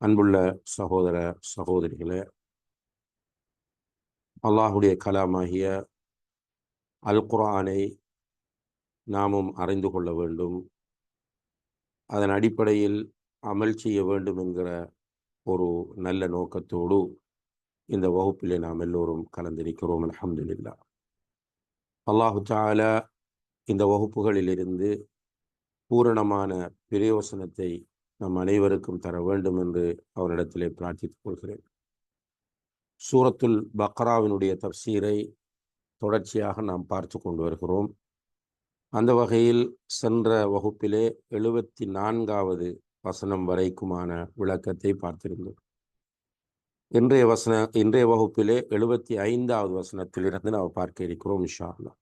அன்புள்ள சகோதர சகோதரிகளே அல்லாஹுடைய கலாமாகிய அல் குரானை நாமும் அறிந்து கொள்ள வேண்டும். அதன் அடிப்படையில் அமல் செய்ய வேண்டும் என்கிற ஒரு நல்ல நோக்கத்தோடு இந்த வகுப்பிலே நாம் எல்லோரும் கலந்திருக்கிறோம். அலமதுல்லா அல்லாஹு தாலா இந்த வகுப்புகளிலிருந்து பூரணமான பிரயோசனத்தை நம் அனைவருக்கும் தர வேண்டும் என்று அவரிடத்திலே பிரார்த்தித்துக் கொள்கிறேன். சூரத்துல் பக்ராவினுடைய தப்சீரை தொடர்ச்சியாக நாம் பார்த்து கொண்டு வருகிறோம். அந்த வகையில் சென்ற வகுப்பிலே எழுபத்தி நான்காவது வசனம் வரைக்குமான விளக்கத்தை பார்த்திருந்தோம். இன்றைய வசன இன்றைய வகுப்பிலே எழுபத்தி ஐந்தாவது வசனத்திலிருந்து நாம் பார்க்க இருக்கிறோம் இஷா அல்லா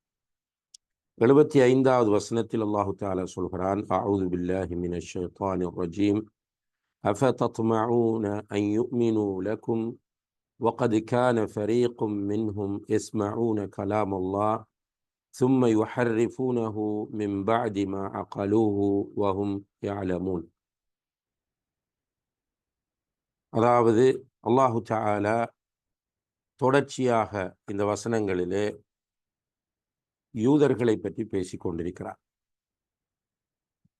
எழுபத்தி ஐந்தாவது வசனத்தில் அல்லாஹு தாலா சொல்கிறான் அவுது பில்லாஹி மின ஷைத்தானி ரஜீம் أفتطمعون أن يؤمنوا لكم وقد كان فريق منهم يسمعون كلام الله ثم يحرفونه من بعد ما عقلوه وهم يعلمون அதாவது அல்லாஹு தாலா தொடர்ச்சியாக இந்த வசனங்களிலே யூதர்களை பற்றி பேசிக் கொண்டிருக்கிறார்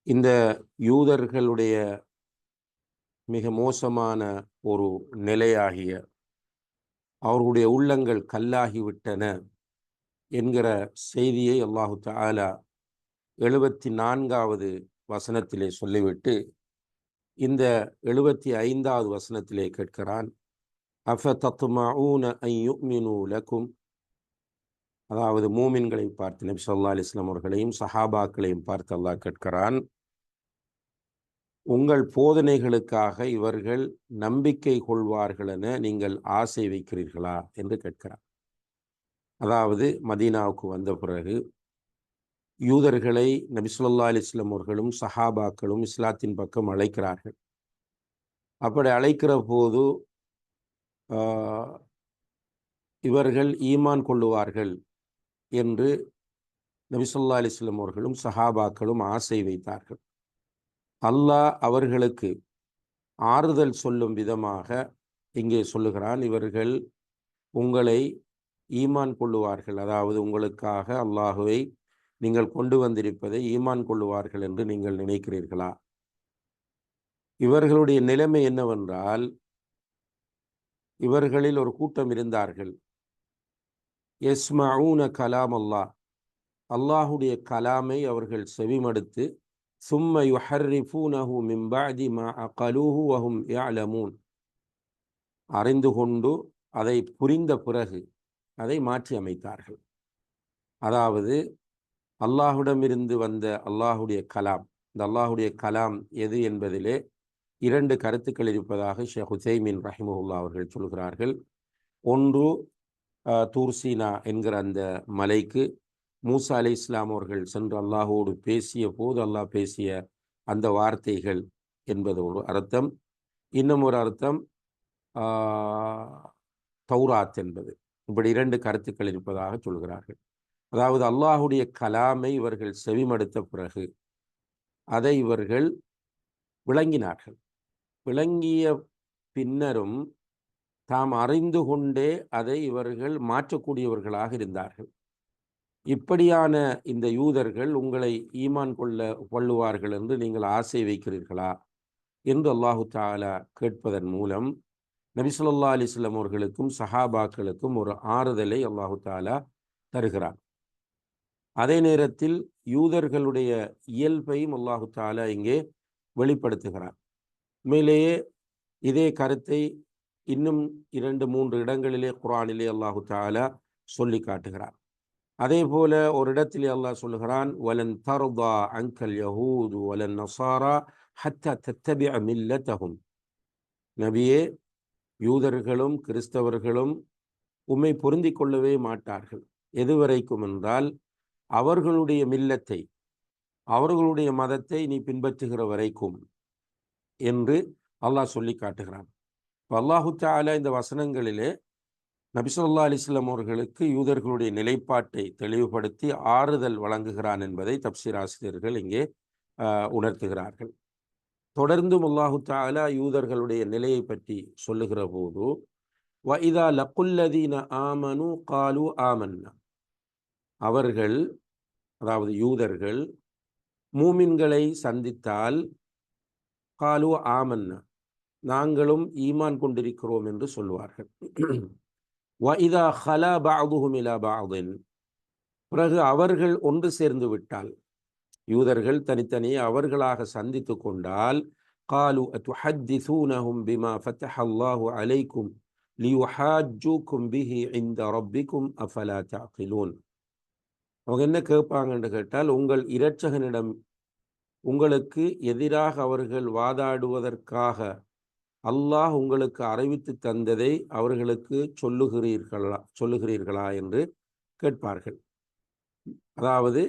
இந்த யூதர்களுடைய மிக மோசமான ஒரு நிலையாகிய அவர்களுடைய உள்ளங்கள் கல்லாகிவிட்டன என்கிற செய்தியை அல்லாஹு தாலா எழுபத்தி நான்காவது வசனத்திலே சொல்லிவிட்டு இந்த எழுபத்தி ஐந்தாவது வசனத்திலே கேட்கிறான் அஃப தத்துமாஊன ஐயுமினு லக்கும் அதாவது மூமின்களை பார்த்து நபி சொல்லா அலிஸ்லாம் அவர்களையும் சஹாபாக்களையும் பார்த்து அல்லாஹ் கேட்கிறான் உங்கள் போதனைகளுக்காக இவர்கள் நம்பிக்கை கொள்வார்கள் என நீங்கள் ஆசை வைக்கிறீர்களா? என்று கேட்கிறார் அதாவது மதீனாவுக்கு வந்த பிறகு யூதர்களை நபிசுல்லா அலிஸ்லாம் அவர்களும் சஹாபாக்களும் இஸ்லாத்தின் பக்கம் அழைக்கிறார்கள். அப்படி அழைக்கிற போது இவர்கள் ஈமான் கொள்ளுவார்கள். என்று நபிசுல்லா அலிஸ்லம் அவர்களும் சஹாபாக்களும் ஆசை வைத்தார்கள். அல்லாஹ் அவர்களுக்கு ஆறுதல் சொல்லும் விதமாக இங்கே சொல்லுகிறான் இவர்கள் உங்களை ஈமான் கொள்ளுவார்கள். அதாவது உங்களுக்காக அல்லாஹுவை நீங்கள் கொண்டு வந்திருப்பதை ஈமான் கொள்ளுவார்கள் என்று நீங்கள் நினைக்கிறீர்களா? இவர்களுடைய நிலைமை என்னவென்றால் இவர்களில் ஒரு கூட்டம் இருந்தார்கள். எஸ்மூன கலாம் அல்லாஹ் அல்லாஹுடைய கலாமை அவர்கள் செவிமடுத்து சும்ம யுஹர்ரிஃபூனஹு மிம்பாதி மா அகலூஹு வஹும் யாலமூன் அறிந்து கொண்டு அதை புரிந்த பிறகு அதை மாற்றி அமைத்தார்கள். அதாவது அல்லாஹுடமிருந்து வந்த அல்லாஹுடைய கலாம் இந்த அல்லாஹுடைய கலாம் எது என்பதிலே இரண்டு கருத்துக்கள் இருப்பதாக ஷேக் ஹுசைமின் ரஹிமுல்லா அவர்கள் சொல்கிறார்கள். ஒன்று தூர்சீனா என்கிற அந்த மலைக்கு மூசா அலி இஸ்லாம் அவர்கள் சென்று அல்லாஹோடு பேசிய போது அல்லாஹ் பேசிய அந்த வார்த்தைகள் என்பது ஒரு அர்த்தம். இன்னும் ஒரு அர்த்தம் தௌராத் என்பது. இப்படி இரண்டு கருத்துக்கள் இருப்பதாக சொல்கிறார்கள். அதாவது அல்லாஹுடைய கலாமை இவர்கள் செவிமடுத்த பிறகு அதை இவர்கள் விளங்கினார்கள். விளங்கிய பின்னரும் தாம் அறிந்து கொண்டே அதை இவர்கள் மாற்றக்கூடியவர்களாக இருந்தார்கள். இப்படியான இந்த யூதர்கள் உங்களை ஈமான் கொள்ள கொள்ளுவார்கள் என்று நீங்கள் ஆசை வைக்கிறீர்களா? என்று அல்லாஹு தாலா கேட்பதன் மூலம் நபிசுல்லா அலிஸ்லாம் அவர்களுக்கும் சஹாபாக்களுக்கும் ஒரு ஆறுதலை அல்லாஹு தாலா தருகிறார் அதே நேரத்தில் யூதர்களுடைய இயல்பையும் அல்லாஹு தாலா இங்கே வெளிப்படுத்துகிறார் உண்மையிலேயே இதே கருத்தை இன்னும் இரண்டு மூன்று இடங்களிலே குரானிலே அல்லாஹு தாலா சொல்லி காட்டுகிறார். அதே போல ஒரு இடத்திலே அல்லாஹ் சொல்லுகிறான் வலன் தர்தா அங்கல் யஹூது வலன் நசாரா ஹத்தா தத்தபி அமில்லத்தகும் நபியே யூதர்களும் கிறிஸ்தவர்களும் உம்மை பொருந்தி கொள்ளவே மாட்டார்கள். எதுவரைக்கும் என்றால் அவர்களுடைய மில்லத்தை அவர்களுடைய மதத்தை நீ பின்பற்றுகிற வரைக்கும் என்று அல்லாஹ் சொல்லி காட்டுகிறான். அல்லாஹு தாலா இந்த வசனங்களிலே நபிசுல்லா அலிஸ்லாம் அவர்களுக்கு யூதர்களுடைய நிலைப்பாட்டை தெளிவுபடுத்தி ஆறுதல் வழங்குகிறான் என்பதை தப்சீர் ஆசிரியர்கள் இங்கே உணர்த்துகிறார்கள். தொடர்ந்து அல்லாஹு தாலா யூதர்களுடைய நிலையை பற்றி சொல்லுகிற போது வைதா லக்குல்லதீன ஆமனு காலு ஆமன்னா. அவர்கள் அதாவது யூதர்கள் மூமின்களை சந்தித்தால் காலு ஆமன்னா. நாங்களும் ஈமான் கொண்டிருக்கிறோம் என்று சொல்வார்கள் வைதா ஹலா பாதுகும் இலா பாதின் பிறகு அவர்கள் ஒன்று சேர்ந்து விட்டால் யூதர்கள் தனித்தனியே அவர்களாக சந்தித்து கொண்டால் காலு அத்துஹத்திசூனஹும் பிமா ஃபத்தஹ அல்லாஹு அலைக்கும் லியுஹாஜூக்கும் பிஹி இந்த ரப்பிக்கும் அஃபலா தாக்கிலூன். அவங்க என்ன கேட்பாங்கன்னு கேட்டால் உங்கள் இரட்சகனிடம் உங்களுக்கு எதிராக அவர்கள் வாதாடுவதற்காக அல்லாஹ் உங்களுக்கு அறிவித்து தந்ததை அவர்களுக்கு சொல்லுகிறீர்களா சொல்லுகிறீர்களா என்று கேட்பார்கள். அதாவது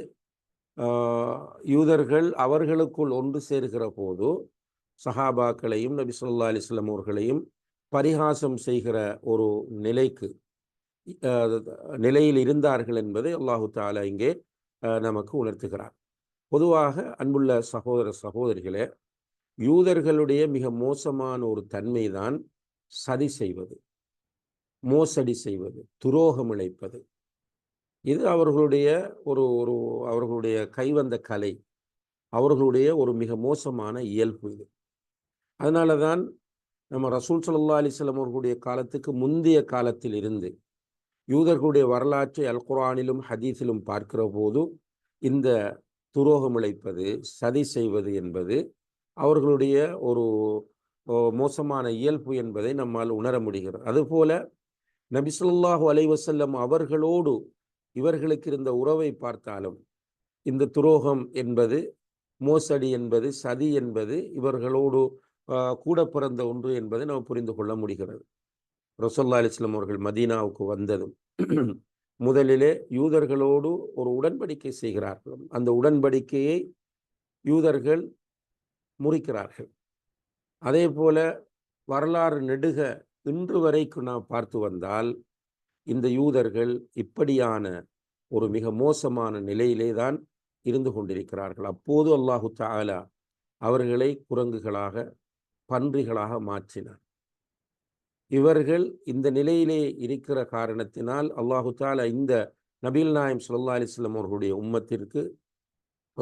யூதர்கள் அவர்களுக்குள் ஒன்று சேர்கிற போது சஹாபாக்களையும் நபி சொல்லா அலிஸ்லாம் அவர்களையும் பரிகாசம் செய்கிற ஒரு நிலைக்கு நிலையில் இருந்தார்கள் என்பதை அல்லாஹு தாலா இங்கே நமக்கு உணர்த்துகிறார். பொதுவாக அன்புள்ள சகோதர சகோதரிகளே யூதர்களுடைய மிக மோசமான ஒரு தன்மை தான் சதி செய்வது மோசடி செய்வது துரோகம் இழைப்பது. இது அவர்களுடைய ஒரு ஒரு அவர்களுடைய கைவந்த கலை. அவர்களுடைய ஒரு மிக மோசமான இயல்பு இது. அதனால தான் நம்ம ரசூல் சல்லா அலிஸ்லாம் அவர்களுடைய காலத்துக்கு முந்தைய காலத்தில் இருந்து யூதர்களுடைய வரலாற்றை அல் குரானிலும் ஹதீஸிலும் பார்க்கிற போது இந்த துரோகம் இழைப்பது சதி செய்வது என்பது அவர்களுடைய ஒரு மோசமான இயல்பு என்பதை நம்மால் உணர முடிகிறது. அதுபோல நபிசுல்லாஹு அலைவசல்லம் அவர்களோடு இவர்களுக்கு இருந்த உறவை பார்த்தாலும் இந்த துரோகம் என்பது மோசடி என்பது சதி என்பது இவர்களோடு கூட பிறந்த ஒன்று என்பதை நாம் புரிந்து கொள்ள முடிகிறது. ரசோல்லா அலிஸ்லாம் அவர்கள் மதீனாவுக்கு வந்ததும் முதலிலே யூதர்களோடு ஒரு உடன்படிக்கை செய்கிறார்கள். அந்த உடன்படிக்கையை யூதர்கள் முறிக்கிறார்கள். அதே போல வரலாறு நெடுக இன்று வரைக்கும் நாம் பார்த்து வந்தால் இந்த யூதர்கள் இப்படியான ஒரு மிக மோசமான நிலையிலே தான் இருந்து கொண்டிருக்கிறார்கள். அப்போது அல்லாஹு தாலா அவர்களை குரங்குகளாக பன்றிகளாக மாற்றினார் இவர்கள் இந்த நிலையிலே இருக்கிற காரணத்தினால் அல்லாஹு தாலா இந்த நபீல் நாயம் சுல்லா அலிஸ்லாம் அவர்களுடைய உம்மத்திற்கு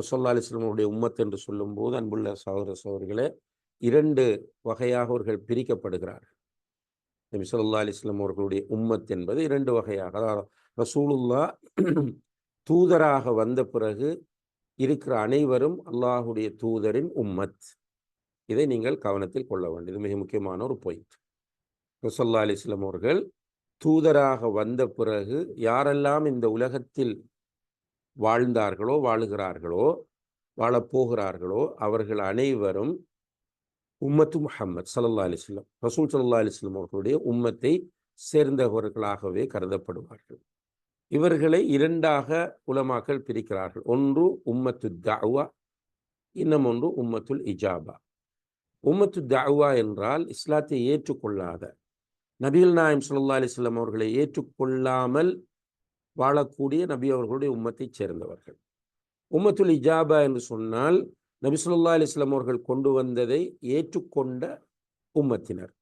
சொல்லா அலிஸ்லமுடைய உம்மத் என்று சொல்லும்போது அன்புள்ள சகோதர சகோதரிகளே இரண்டு வகையாக அவர்கள் பிரிக்கப்படுகிறார்கள். நபி சொல்லா அலிஸ்லாம் அவர்களுடைய உம்மத் என்பது இரண்டு வகையாக அதாவது ரசூலுல்லா தூதராக வந்த பிறகு இருக்கிற அனைவரும் அல்லாஹுடைய தூதரின் உம்மத். இதை நீங்கள் கவனத்தில் கொள்ள வேண்டியது மிக முக்கியமான ஒரு பாயிண்ட் ரசல்லா அலிஸ்லாம் அவர்கள் தூதராக வந்த பிறகு யாரெல்லாம் இந்த உலகத்தில் வாழ்ந்தார்களோ வாழுகிறார்களோ வாழப்போகிறார்களோ அவர்கள் அனைவரும் உம்மத்து முஹம்மத் சல்லா அலிஸ்லாம் ரசூல் சல்லா அலிஸ்லாம் அவர்களுடைய உம்மத்தை சேர்ந்தவர்களாகவே கருதப்படுவார்கள். இவர்களை இரண்டாக உலமாக்கள் பிரிக்கிறார்கள். ஒன்று உம்மத்து தாவா இன்னும் ஒன்று உம்மத்துல் இஜாபா. உம்மத்து தாவா என்றால் இஸ்லாத்தை ஏற்றுக்கொள்ளாத நபீல் நாயம் சுல்லா அலிஸ்லாம் அவர்களை ஏற்றுக்கொள்ளாமல் வாழக்கூடிய நபி அவர்களுடைய உம்மத்தைச் சேர்ந்தவர்கள். உம்மத்துல் இஜாபா என்று சொன்னால் நபி சொல்லா அலிஸ்லாம் அவர்கள் கொண்டு வந்ததை ஏற்றுக்கொண்ட உம்மத்தினர்.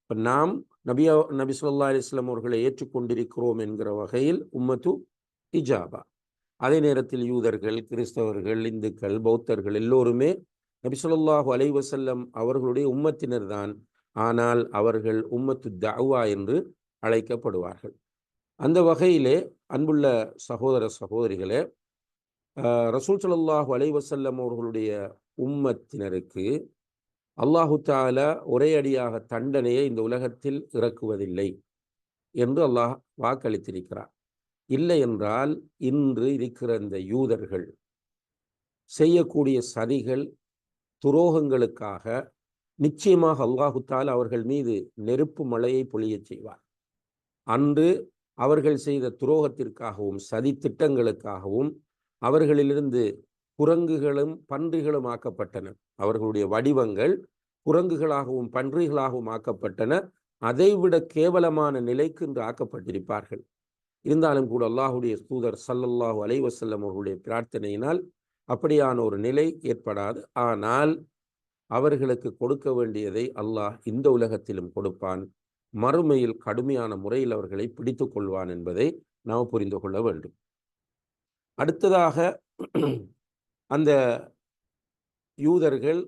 இப்போ நாம் நபி நபி சொல்லா அலிஸ்லாம் அவர்களை ஏற்றுக்கொண்டிருக்கிறோம் என்கிற வகையில் உம்மத்து இஜாபா. அதே நேரத்தில் யூதர்கள் கிறிஸ்தவர்கள் இந்துக்கள் பௌத்தர்கள் எல்லோருமே நபி சொல்லாஹு அலைவசல்லம் அவர்களுடைய உம்மத்தினர் தான். ஆனால் அவர்கள் உம்மத்து தவா என்று அழைக்கப்படுவார்கள். அந்த வகையிலே அன்புள்ள சகோதர சகோதரிகளே ரசூல் சல்லாஹு அலைவசல்லம் அவர்களுடைய உம்மத்தினருக்கு அல்லாஹு தாலா ஒரே அடியாக தண்டனையை இந்த உலகத்தில் இறக்குவதில்லை என்று அல்லாஹ் வாக்களித்திருக்கிறார் இல்லை என்றால் இன்று இருக்கிற இந்த யூதர்கள் செய்யக்கூடிய சதிகள் துரோகங்களுக்காக நிச்சயமாக அல்லாஹுத்தால் அவர்கள் மீது நெருப்பு மழையை பொழியச் செய்வார். அன்று அவர்கள் செய்த துரோகத்திற்காகவும் சதி திட்டங்களுக்காகவும் அவர்களிலிருந்து குரங்குகளும் பன்றிகளும் ஆக்கப்பட்டன. அவர்களுடைய வடிவங்கள் குரங்குகளாகவும் பன்றிகளாகவும் ஆக்கப்பட்டன. அதைவிட கேவலமான நிலைக்கு இன்று ஆக்கப்பட்டிருப்பார்கள். இருந்தாலும் கூட அல்லாஹுடைய தூதர் சல்லல்லாஹு அலைவசல்லம் அவர்களுடைய பிரார்த்தனையினால் அப்படியான ஒரு நிலை ஏற்படாது. ஆனால் அவர்களுக்கு கொடுக்க வேண்டியதை அல்லாஹ் இந்த உலகத்திலும் கொடுப்பான். மறுமையில் கடுமையான முறையில் அவர்களை பிடித்து கொள்வான் என்பதை நாம் புரிந்து கொள்ள வேண்டும். அடுத்ததாக அந்த யூதர்கள்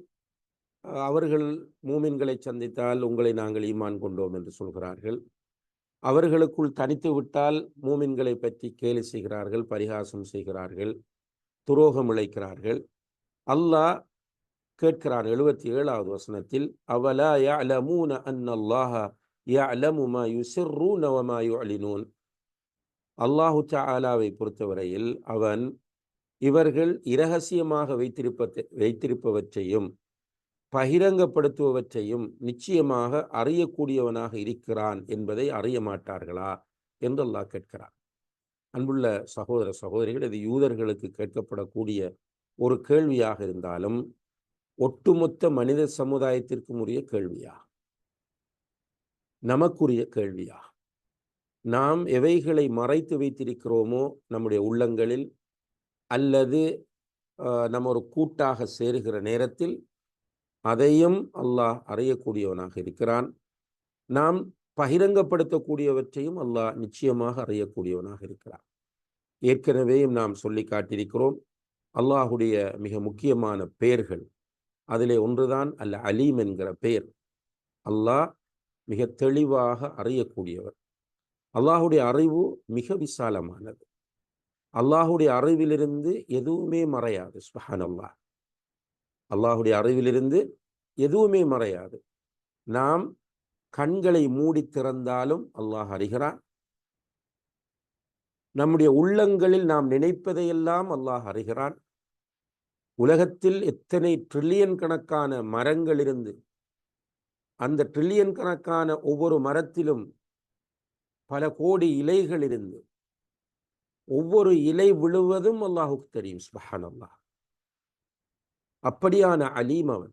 அவர்கள் மூமின்களை சந்தித்தால் உங்களை நாங்கள் ஈமான் கொண்டோம் என்று சொல்கிறார்கள். அவர்களுக்குள் தனித்து விட்டால் மூமின்களை பற்றி கேலி செய்கிறார்கள் பரிகாசம் செய்கிறார்கள் துரோகம் இழைக்கிறார்கள். அல்லாஹ் கேட்கிறான் எழுபத்தி ஏழாவது வசனத்தில் அவலா அன் அன்னல்லாஹ யலமு மா யுசிர்ரு நவமா யுஅலினூன் அல்லாஹு தாலாவை பொறுத்தவரையில் அவன் இவர்கள் இரகசியமாக வைத்திருப்ப வைத்திருப்பவற்றையும் பகிரங்கப்படுத்துபவற்றையும் நிச்சயமாக அறியக்கூடியவனாக இருக்கிறான் என்பதை அறிய மாட்டார்களா என்று அல்லாஹ் கேட்கிறான். அன்புள்ள சகோதர சகோதரிகள் இது யூதர்களுக்கு கேட்கப்படக்கூடிய ஒரு கேள்வியாக இருந்தாலும் ஒட்டுமொத்த மனித சமுதாயத்திற்கும் உரிய கேள்வியாக நமக்குரிய கேள்வியா? நாம் எவைகளை மறைத்து வைத்திருக்கிறோமோ நம்முடைய உள்ளங்களில் அல்லது நம்ம ஒரு கூட்டாக சேருகிற நேரத்தில் அதையும் அல்லாஹ் அறியக்கூடியவனாக இருக்கிறான். நாம் பகிரங்கப்படுத்தக்கூடியவற்றையும் அல்லாஹ் நிச்சயமாக அறியக்கூடியவனாக இருக்கிறான். ஏற்கனவே நாம் சொல்லி காட்டியிருக்கிறோம் அல்லாஹுடைய மிக முக்கியமான பெயர்கள் அதிலே ஒன்றுதான் அல்ல அலீம் என்கிற பெயர். அல்லாஹ் மிக தெளிவாக அறியக்கூடியவர். அல்லாஹுடைய அறிவு மிக விசாலமானது. அல்லாஹுடைய அறிவிலிருந்து எதுவுமே மறையாது சுஹான் அல்லாஹ் அல்லாஹுடைய அறிவிலிருந்து எதுவுமே மறையாது. நாம் கண்களை மூடி திறந்தாலும் அல்லாஹ் அறிகிறான். நம்முடைய உள்ளங்களில் நாம் நினைப்பதையெல்லாம் அல்லாஹ் அறிகிறான். உலகத்தில் எத்தனை ட்ரில்லியன் கணக்கான மரங்கள் இருந்து அந்த ட்ரில்லியன் கணக்கான ஒவ்வொரு மரத்திலும் பல கோடி இலைகள் இருந்து ஒவ்வொரு இலை விழுவதும் அல்லாஹுக்கு தெரியும் சுபஹான் அல்லாஹ் அப்படியான அலீம் அவன்.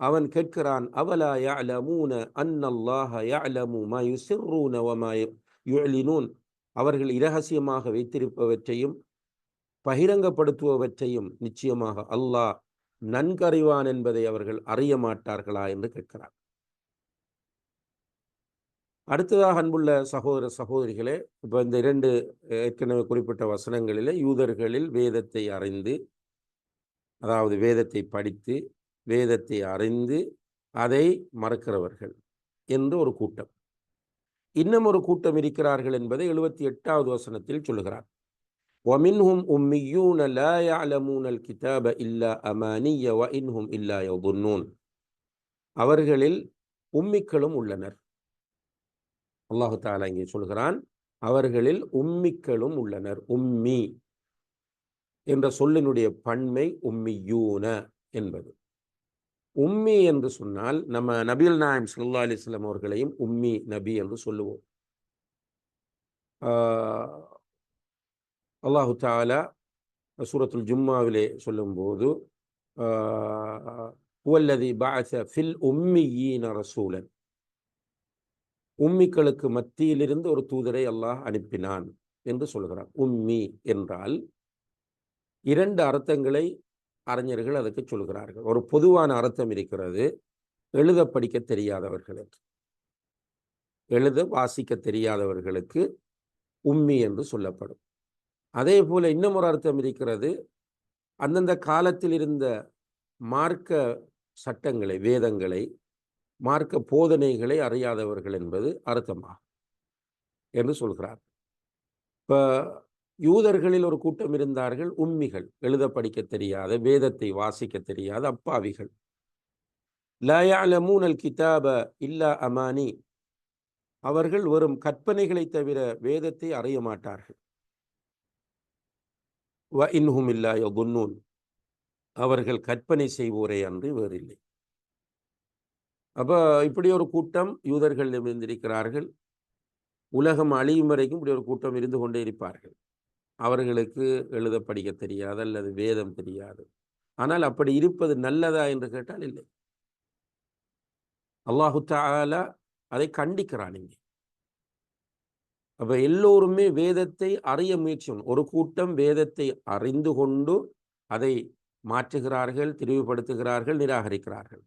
அவன் கேட்கிறான் அவலா யஅலமூன அன்னல்லாஹ யஅலமு மா யுசிர்ரூன வமா யுஅலினூன். அவர்கள் இரகசியமாக வைத்திருப்பவற்றையும் பகிரங்கப்படுத்துபவற்றையும் நிச்சயமாக அல்லாஹ் நன்கறிவான் என்பதை அவர்கள் அறிய மாட்டார்களா என்று கேட்கிறார். அடுத்ததாக அன்புள்ள சகோதர சகோதரிகளே இப்போ இந்த இரண்டு ஏற்கனவே குறிப்பிட்ட வசனங்களிலே யூதர்களில் வேதத்தை அறிந்து அதாவது வேதத்தை படித்து வேதத்தை அறிந்து அதை மறக்கிறவர்கள் என்று ஒரு கூட்டம். இன்னும் ஒரு கூட்டம் இருக்கிறார்கள் என்பதை எழுபத்தி எட்டாவது வசனத்தில் சொல்லுகிறார். ஒமின்ஹும் உம்மியூன லா யாலமூனல் கிதாப இல்லா அமானிய வ இன்ஹும் இல்லா யதுன்னூன் அவர்களில் உம்மிக்களும் உள்ளனர். அல்லாஹு தாலா இங்கே சொல்கிறான் அவர்களில் உம்மிக்களும் உள்ளனர். உம்மி என்ற சொல்லினுடைய பன்மை உம்மியூன என்பது. உம்மி என்று சொன்னால் நம்ம நபில் நாயம் சல்லா அலிஸ்லாம் அவர்களையும் உம்மி நபி என்று சொல்லுவோம். அல்லாஹு தாலா சூரத்துல் ஜும்மாவிலே சொல்லும்போது உவல்லதி பாச ஃபில் உம்மியீன ரசூலன். உம்மிக்களுக்கு மத்தியிலிருந்து ஒரு தூதரை அல்லாஹ் அனுப்பினான் என்று சொல்கிறான். உம்மி என்றால் இரண்டு அர்த்தங்களை அறிஞர்கள் அதுக்கு சொல்கிறார்கள். ஒரு பொதுவான அர்த்தம் இருக்கிறது எழுத படிக்க தெரியாதவர்களுக்கு. எழுத வாசிக்க தெரியாதவர்களுக்கு உம்மி என்று சொல்லப்படும். அதே போல இன்னும் ஒரு அர்த்தம் இருக்கிறது. அந்தந்த காலத்தில் இருந்த மார்க்க சட்டங்களை வேதங்களை மார்க்க போதனைகளை அறியாதவர்கள் என்பது அர்த்தமாகும் என்று சொல்கிறார். இப்போ யூதர்களில் ஒரு கூட்டம் இருந்தார்கள். உம்மிகள் எழுத படிக்க தெரியாத வேதத்தை வாசிக்க தெரியாத அப்பாவிகள். லயாலமூனல் கிதாப இல்லா அமானி. அவர்கள் வெறும் கற்பனைகளை தவிர வேதத்தை அறிய மாட்டார்கள். வ இன்ஹும் இல்லாய குன்னூன் அவர்கள் கற்பனை செய்வோரே அன்று வேறில்லை. அப்போ இப்படி ஒரு கூட்டம் யூதர்கள் இருந்திருக்கிறார்கள் உலகம் அழியும் வரைக்கும் இப்படி ஒரு கூட்டம் இருந்து கொண்டே இருப்பார்கள். அவர்களுக்கு எழுத படிக்க தெரியாது அல்லது வேதம் தெரியாது. ஆனால் அப்படி இருப்பது நல்லதா என்று கேட்டால் இல்லை. அல்லாஹு தாலா அதை கண்டிக்கிறான் இங்கே. அப்ப எல்லோருமே வேதத்தை அறிய முயற்சியும் ஒரு கூட்டம் வேதத்தை அறிந்து கொண்டு அதை மாற்றுகிறார்கள் தெளிவுபடுத்துகிறார்கள் நிராகரிக்கிறார்கள்.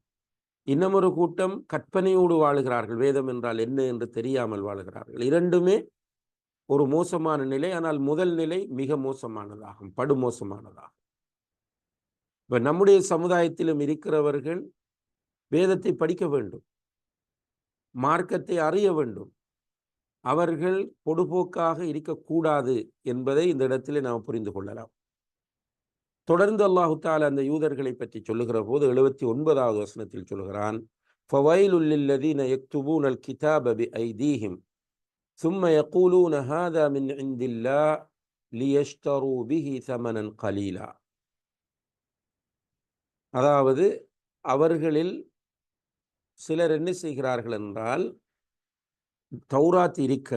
இன்னமொரு கூட்டம் கற்பனையோடு வாழுகிறார்கள். வேதம் என்றால் என்ன என்று தெரியாமல் வாழுகிறார்கள். இரண்டுமே ஒரு மோசமான நிலை ஆனால் முதல் நிலை மிக மோசமானதாகும் படுமோசமானதாகும். இப்போ நம்முடைய சமுதாயத்திலும் இருக்கிறவர்கள் வேதத்தை படிக்க வேண்டும். மார்க்கத்தை அறிய வேண்டும். அவர்கள் பொடுபோக்காக இருக்கக்கூடாது என்பதை இந்த இடத்திலே நாம் புரிந்து கொள்ளலாம் தொடர்ந்து அல்லாஹு தால அந்த யூதர்களை பற்றி சொல்லுகிற போது எழுபத்தி ஒன்பதாவது வசனத்தில் சொல்கிறான் فويل للذين يكتبون الكتاب بأيديهم ثم يقولون هذا من عند الله ليشتروا به ثمنا قليلا அதாவது அவர்களில் சிலர் என்ன செய்கிறார்கள் என்றால் தௌராத் இருக்க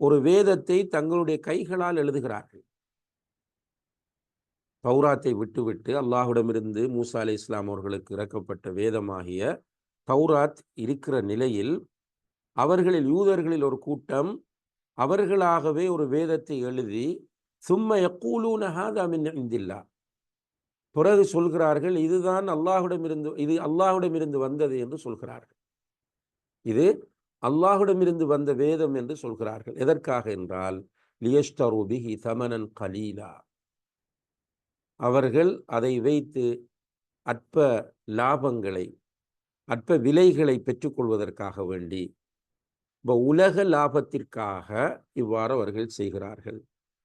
ஒரு வேதத்தை தங்களுடைய கைகளால் எழுதுகிறார்கள். தௌராத்தை விட்டுவிட்டு அல்லாஹுடமிருந்து மூசா அலி இஸ்லாம் அவர்களுக்கு இறக்கப்பட்ட வேதமாகிய தௌராத் இருக்கிற நிலையில் அவர்களில் யூதர்களில் ஒரு கூட்டம் அவர்களாகவே ஒரு வேதத்தை எழுதி சும்ம யக்கூலூனஹாதமின் இந்தில்லா. பிறகு சொல்கிறார்கள் இதுதான் அல்லாஹுடமிருந்து இது அல்லாஹுடமிருந்து வந்தது என்று சொல்கிறார்கள். இது அல்லாஹுடமிருந்து வந்த வேதம் என்று சொல்கிறார்கள். எதற்காக என்றால் லியஸ்டரூபிஹி தமனன் கலீலா. அவர்கள் அதை வைத்து அற்ப லாபங்களை அற்ப விலைகளை பெற்றுக்கொள்வதற்காக வேண்டி இப்போ உலக லாபத்திற்காக இவ்வாறு அவர்கள் செய்கிறார்கள்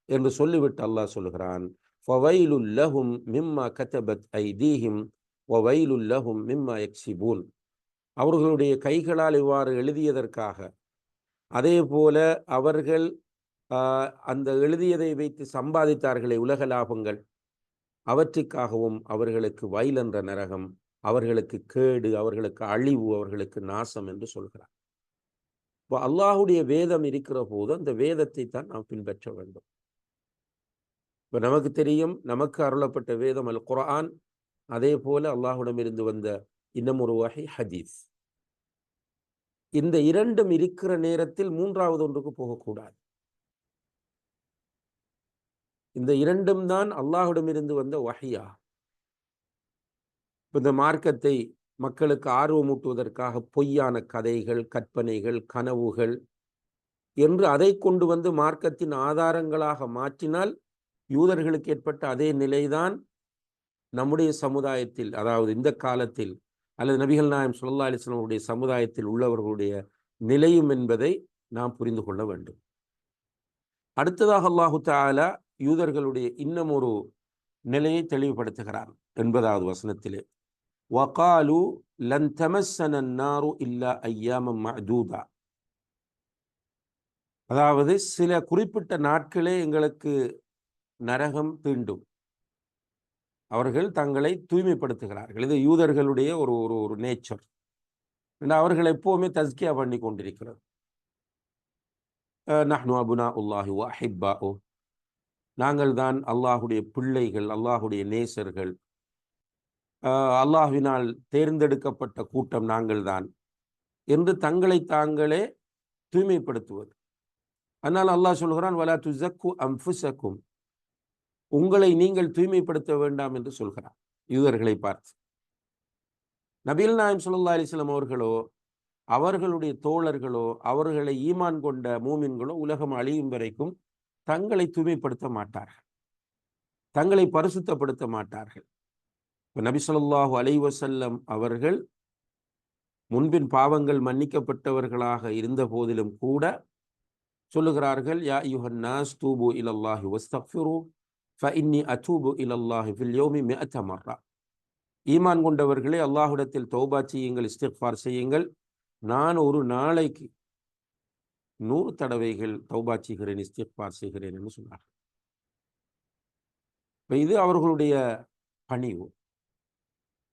என்று சொல்லிவிட்டு அல்லாஹ் சொல்கிறான் ஃபவைலுல்லஹும் மிம்மா கத்தபத் ஐதீஹிம் ஒவைலுல்லஹும் மிம்மா எக்ஸிபூன் அவர்களுடைய கைகளால் இவ்வாறு எழுதியதற்காக. அதே போல அவர்கள் அந்த எழுதியதை வைத்து சம்பாதித்தார்களே உலக லாபங்கள். அவற்றுக்காகவும் அவர்களுக்கு வயல் என்ற நரகம் அவர்களுக்கு கேடு அவர்களுக்கு அழிவு அவர்களுக்கு நாசம் என்று சொல்கிறார். இப்போ அல்லாஹுடைய வேதம் இருக்கிற போது அந்த வேதத்தை தான் நாம் பின்பற்ற வேண்டும். இப்போ நமக்கு தெரியும் நமக்கு அருளப்பட்ட வேதம் அல் குரான் அதே போல அல்லாஹுடமிருந்து வந்த இன்னமொரு வகை ஹதீஸ். இந்த இரண்டும் இருக்கிற நேரத்தில் மூன்றாவது ஒன்றுக்கு போகக்கூடாது. இந்த இரண்டும் தான் அல்லாஹுடமிருந்து வந்த வகையா இந்த மார்க்கத்தை மக்களுக்கு ஆர்வமூட்டுவதற்காக பொய்யான கதைகள் கற்பனைகள் கனவுகள் என்று அதை கொண்டு வந்து மார்க்கத்தின் ஆதாரங்களாக மாற்றினால் யூதர்களுக்கு ஏற்பட்ட அதே நிலைதான் நம்முடைய சமுதாயத்தில் அதாவது இந்த காலத்தில் அல்லது நபிகள் நாயம் சுல்லா அலிஸ்லாமுடைய சமுதாயத்தில் உள்ளவர்களுடைய நிலையும் என்பதை நாம் புரிந்து கொள்ள வேண்டும். அடுத்ததாக அல்லாஹு தாலா யூதர்களுடைய இன்னும் ஒரு நிலையை தெளிவுபடுத்துகிறார் எண்பதாவது வசனத்திலே. வகாலு லன் தமசன இல்லா ஐயாமம் மதூதா அதாவது சில குறிப்பிட்ட நாட்களே எங்களுக்கு நரகம் தீண்டும். அவர்கள் தங்களை தூய்மைப்படுத்துகிறார்கள். இது யூதர்களுடைய ஒரு ஒரு ஒரு நேச்சர் அவர்கள் எப்போவுமே தஸ்கியா பண்ணி கொண்டிருக்கிறது. நஹ்னு அபுனா உல்லாஹி வஹிப்பா ஓ நாங்கள் தான் அல்லாஹுடைய பிள்ளைகள் அல்லாஹுடைய நேசர்கள். அல்லாஹுவினால் தேர்ந்தெடுக்கப்பட்ட கூட்டம் நாங்கள் தான் என்று தங்களை தாங்களே தூய்மைப்படுத்துவது. அதனால் அல்லாஹ் சொல்கிறான் வலா துசக்கு அம்புசக்கும் உங்களை நீங்கள் தூய்மைப்படுத்த வேண்டாம் என்று சொல்கிறார். யூதர்களை பார்த்து. நபீல் நாயம் சுல்லா அலிஸ்லாம் அவர்களோ அவர்களுடைய தோழர்களோ அவர்களை ஈமான் கொண்ட மூமின்களோ உலகம் அழியும் வரைக்கும் தங்களை தூய்மைப்படுத்த மாட்டார்கள். தங்களை பரிசுத்தப்படுத்த மாட்டார்கள். இப்போ நபி சொல்லாஹு அலைவசல்லம் அவர்கள் முன்பின் பாவங்கள் மன்னிக்கப்பட்டவர்களாக இருந்த போதிலும் கூட சொல்லுகிறார்கள் யா யுஹன்னாஸ் தூபு இலல்லாஹி வஸ்தக்ஃபிரு ஃபஇன்னி அத்தூபு இலல்லாஹி ஃபில் யோமி மிஅத்த மர்ரா ஈமான் கொண்டவர்களே அல்லாஹுடத்தில் தௌபா செய்யுங்கள் இஸ்திஃபார் செய்யுங்கள். நான் ஒரு நாளைக்கு நூறு தடவைகள் தௌபா செய்கிறேன் இஸ்திஃபார் செய்கிறேன் என்று சொன்னார் இது அவர்களுடைய பணிவு.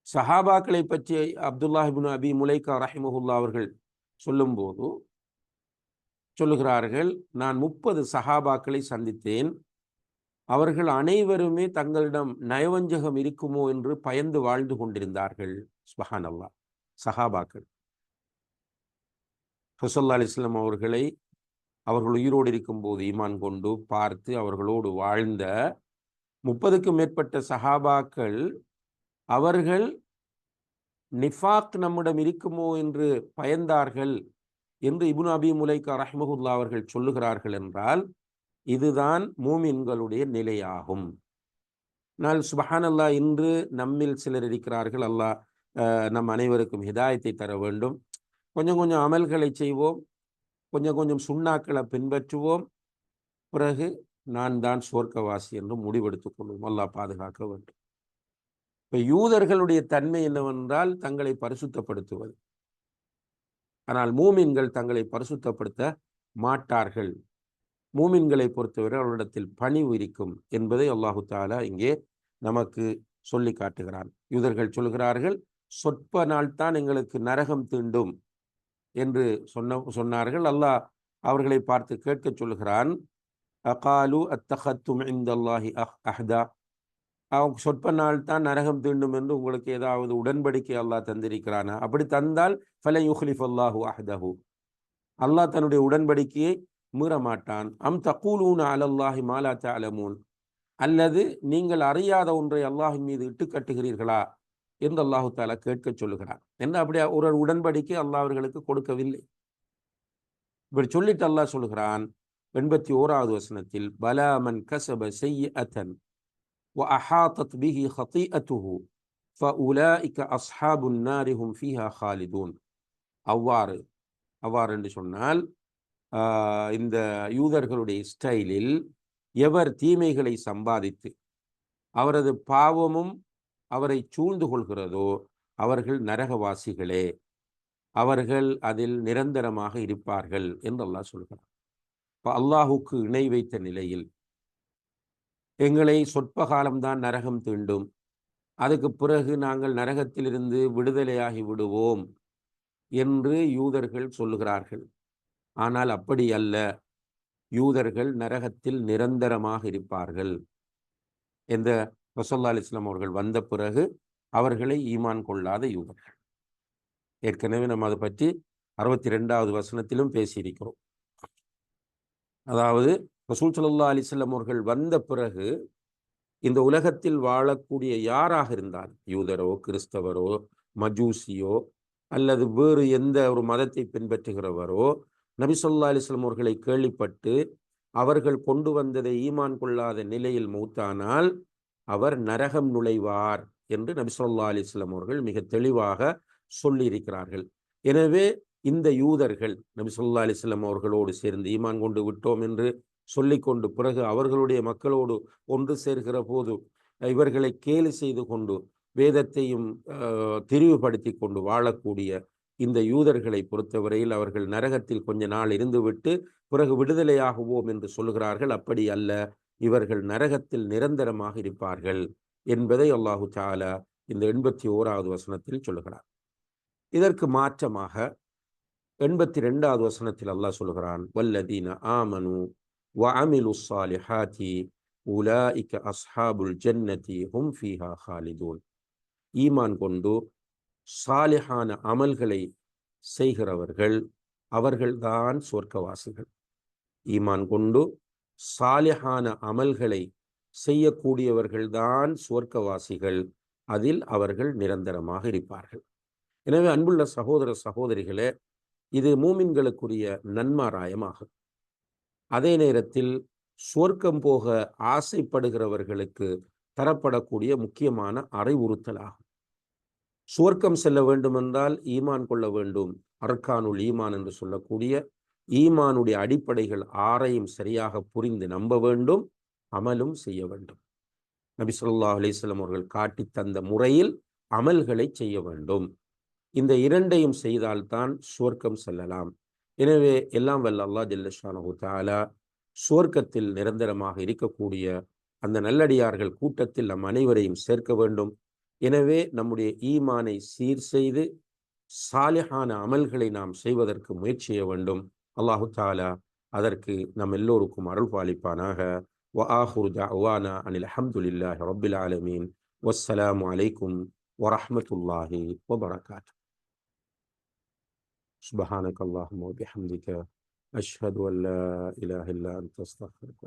சஹாபாக்களை பற்றி அப்துல்லாஹிபின் அபி முலைகா ரஹிமஹுல்லா அவர்கள் சொல்லும்போது சொல்லுகிறார்கள் நான் முப்பது சஹாபாக்களை சந்தித்தேன். அவர்கள் அனைவருமே தங்களிடம் நயவஞ்சகம் இருக்குமோ என்று பயந்து வாழ்ந்து கொண்டிருந்தார்கள். ஸ்பஹான் அல்லா சஹாபாக்கள் ஹசல்லா அலிஸ்லாம் அவர்களை அவர்கள் உயிரோடு இருக்கும்போது ஈமான் கொண்டு பார்த்து அவர்களோடு வாழ்ந்த முப்பதுக்கும் மேற்பட்ட சஹாபாக்கள் அவர்கள் நிஃபாக் நம்மிடம் இருக்குமோ என்று பயந்தார்கள் என்று இபுன் அபி முலைக்கா ரஹ்மகுல்லா அவர்கள் சொல்லுகிறார்கள் என்றால் இதுதான் மூமின்களுடைய நிலையாகும். நாள் சுபஹான் அல்லா இன்று நம்மில் சிலர் இருக்கிறார்கள். அல்லாஹ் நம் அனைவருக்கும் ஹிதாயத்தை தர வேண்டும். கொஞ்சம் கொஞ்சம் அமல்களை செய்வோம். கொஞ்சம் கொஞ்சம் சுண்ணாக்களை பின்பற்றுவோம். பிறகு நான் தான் சோர்க்கவாசி என்று முடிவெடுத்துக் கொள்வோம். அல்லாஹ் பாதுகாக்க வேண்டும். இப்ப யூதர்களுடைய தன்மை என்னவென்றால் தங்களை பரிசுத்தப்படுத்துவது. ஆனால் மூமின்கள் தங்களை பரிசுத்தப்படுத்த மாட்டார்கள். மூமின்களை பொறுத்தவரை அவர்களிடத்தில் பணிவு இருக்கும் என்பதை அல்லாஹு தாலா இங்கே நமக்கு சொல்லி காட்டுகிறான். யூதர்கள் சொல்கிறார்கள் சொற்ப நாள்தான் எங்களுக்கு நரகம் தீண்டும் என்று சொன்ன சொன்னார்கள். அல்லாஹ் அவர்களை பார்த்து கேட்க சொல்கிறான் அகாலு அத்தஹத்தும் இந்த அல்லாஹி அஹ்தா. அவங்க சொற்ப நாள் தான் நரகம் தீண்டும் என்று உங்களுக்கு ஏதாவது உடன்படிக்கை அல்லாஹ் தந்திருக்கிறானா? அப்படி தந்தால் ஃபலை யுஹ்லிஃப் அல்லாஹூ அஹ்தஹு. அல்லாஹ் தன்னுடைய உடன்படிக்கையை மீற மாட்டான் அம் தகூலூன் அலல்லாஹி மாலா தலமூன் அல்லது நீங்கள் அறியாத ஒன்றை அல்லாஹின் மீது இட்டு கட்டுகிறீர்களா என்று அல்லாஹு தாலா கேட்க சொல்லுகிறார் என்ன அப்படியா ஒரு உடன்படிக்கை அல்லாஹ் அவர்களுக்கு கொடுக்கவில்லை இப்படி சொல்லிட்டு அல்லாஹ் சொல்லுகிறான் எண்பத்தி ஓராவது வசனத்தில் பலாமன் கசப செய்ய அத்தன் وأحاطت به خطيئته فأولئك أصحاب النار هم فيها خالدون அவ்வாறு அவ்வாறு என்று சொன்னால் இந்த யூதர்களுடைய ஸ்டைலில் எவர் தீமைகளை சம்பாதித்து அவரது பாவமும் அவரை சூழ்ந்து கொள்கிறதோ அவர்கள் நரகவாசிகளே அவர்கள் அதில் நிரந்தரமாக இருப்பார்கள் என்று அல்லாஹ் சொல்கிறார் இப்போ அல்லாஹுக்கு இணை வைத்த நிலையில் எங்களை சொற்ப காலம்தான் நரகம் தீண்டும். அதுக்கு பிறகு நாங்கள் நரகத்திலிருந்து விடுதலையாகி விடுவோம் என்று யூதர்கள் சொல்லுகிறார்கள். ஆனால் அப்படி அல்ல. யூதர்கள் நரகத்தில் நிரந்தரமாக இருப்பார்கள். எந்த ரசோல்லா அலிஸ்லாம் அவர்கள் வந்த பிறகு அவர்களை ஈமான் கொள்ளாத யூதர்கள். ஏற்கனவே நம்ம அதை பற்றி அறுபத்தி ரெண்டாவது வசனத்திலும் பேசியிருக்கிறோம். அதாவது ரசூல் சல்லா அலிஸ்லாம் அவர்கள் வந்த பிறகு இந்த உலகத்தில் வாழக்கூடிய யாராக இருந்தால் யூதரோ கிறிஸ்தவரோ மஜூசியோ அல்லது வேறு எந்த ஒரு மதத்தை பின்பற்றுகிறவரோ நபி சொல்லா அலிஸ்லாம் அவர்களை கேள்விப்பட்டு அவர்கள் கொண்டு வந்ததை ஈமான் கொள்ளாத நிலையில் மூத்தானால் அவர் நரகம் நுழைவார் என்று நபி சொல்லா அலிஸ்லாம் அவர்கள் மிக தெளிவாக சொல்லியிருக்கிறார்கள். எனவே இந்த யூதர்கள் நபி சொல்லா அலிஸ்லாம் அவர்களோடு சேர்ந்து ஈமான் கொண்டு விட்டோம் என்று சொல்லிக்கொண்டு பிறகு அவர்களுடைய மக்களோடு ஒன்று சேர்கிற போது இவர்களை கேலி செய்து கொண்டு வேதத்தையும் திரிவுபடுத்தி கொண்டு வாழக்கூடிய இந்த யூதர்களை பொறுத்தவரையில் அவர்கள் நரகத்தில் கொஞ்ச நாள் இருந்துவிட்டு பிறகு விடுதலையாகுவோம் என்று சொல்கிறார்கள் அப்படி அல்ல இவர்கள் நரகத்தில் நிரந்தரமாக இருப்பார்கள் என்பதை அல்லாஹு தாலா இந்த எண்பத்தி ஓராவது வசனத்தில் சொல்லுகிறார். இதற்கு மாற்றமாக எண்பத்தி ரெண்டாவது வசனத்தில் அல்லாஹ் சொல்கிறான் வல்லதீன ஆமனு வ அமிலு சாலிஹாதி உலா இக்க அஸ்ஹாபுல் ஜன்னதி ஹும் ஃபீஹா ஹாலிதூன். ஈமான் கொண்டு சாலிஹான அமல்களை செய்கிறவர்கள் அவர்கள்தான் சொர்க்கவாசிகள். ஈமான் கொண்டு சாலிஹான அமல்களை செய்யக்கூடியவர்கள்தான் சுவர்க்கவாசிகள் அதில் அவர்கள் நிரந்தரமாக இருப்பார்கள். எனவே அன்புள்ள சகோதர சகோதரிகளே இது மூமின்களுக்குரிய நன்மாராயமாகும் அதே நேரத்தில் சுவர்க்கம் போக ஆசைப்படுகிறவர்களுக்கு தரப்படக்கூடிய முக்கியமான அறிவுறுத்தலாகும். சுவர்க்கம் செல்ல வேண்டுமென்றால் ஈமான் கொள்ள வேண்டும். அர்கானுல் ஈமான் என்று சொல்லக்கூடிய ஈமானுடைய அடிப்படைகள் ஆரையும் சரியாக புரிந்து நம்ப வேண்டும் அமலும் செய்ய வேண்டும். நபி சொல்லா அலிஸ்லாம் அவர்கள் காட்டி தந்த முறையில் அமல்களை செய்ய வேண்டும். இந்த இரண்டையும் செய்தால்தான் சுவர்க்கம் செல்லலாம். எனவே எல்லாம் வல்ல அல்லா ஜில்லஷானு தாலா சுவர்க்கத்தில் நிரந்தரமாக இருக்கக்கூடிய அந்த நல்லடியார்கள் கூட்டத்தில் நம் அனைவரையும் சேர்க்க வேண்டும். எனவே நம்முடைய ஈமானை சீர் செய்து சாலிஹான அமல்களை நாம் செய்வதற்கு முயற்சி செய்ய வேண்டும் அல்லாஹு தாலா அதற்கு நம் எல்லோருக்கும் அருள் பாலிப்பானாக وآخر دعوانا أن الحمد لله رب العالمين والسلام عليكم ورحمة الله وبركاته سبحانك اللهم وبحمدك أشهد أن لا إله إلا أنت أستغفرك